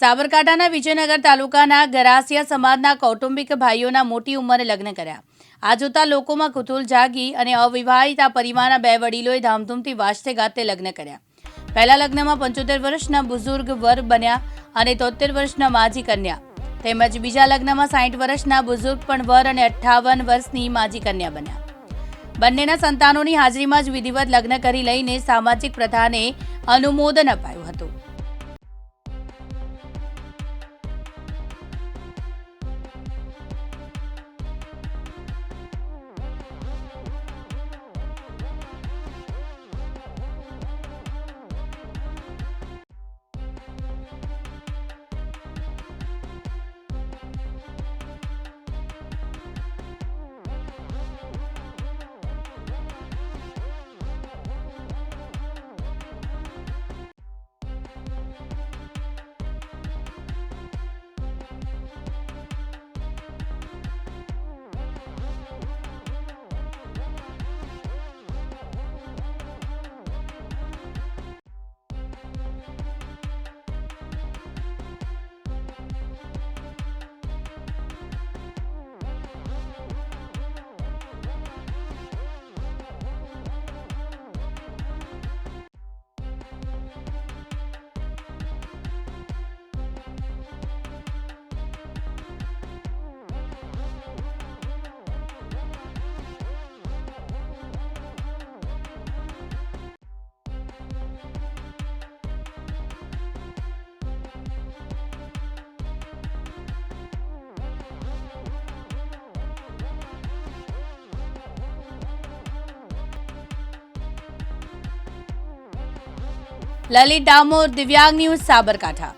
સાબરકાંઠાના વિજયનગર તાલુકાના ગરાસિયા સમાજના કૌટુંબિક ભાઈઓના મોટી ઉંમરે લગ્ન કર્યા. આ જોતા લોકોમાં કુતુલ જાગી અને અવિવાહિત પરિવારના બે વડીલોએ ધામધૂમથી વાજતે ગાતે લગ્ન કર્યા. પહેલા લગ્નમાં પંચોતેર વર્ષના બુઝુર્ગ વર બન્યા અને તોતેર વર્ષના માજી કન્યા. તેમજ બીજા લગ્નમાં સાઠ વર્ષના બુઝુર્ગ પણ વર અને અઠ્ઠાવન વર્ષની માજી કન્યા બન્યા. બંનેના સંતાનોની હાજરીમાં જ વિધિવત લગ્ન કરી લઈને સામાજિક પ્રથાને અનુમોદન અપાયું હતું. લલિત ડામોર દિવ્યાંગ ન્યૂઝ સાબરકાંઠા.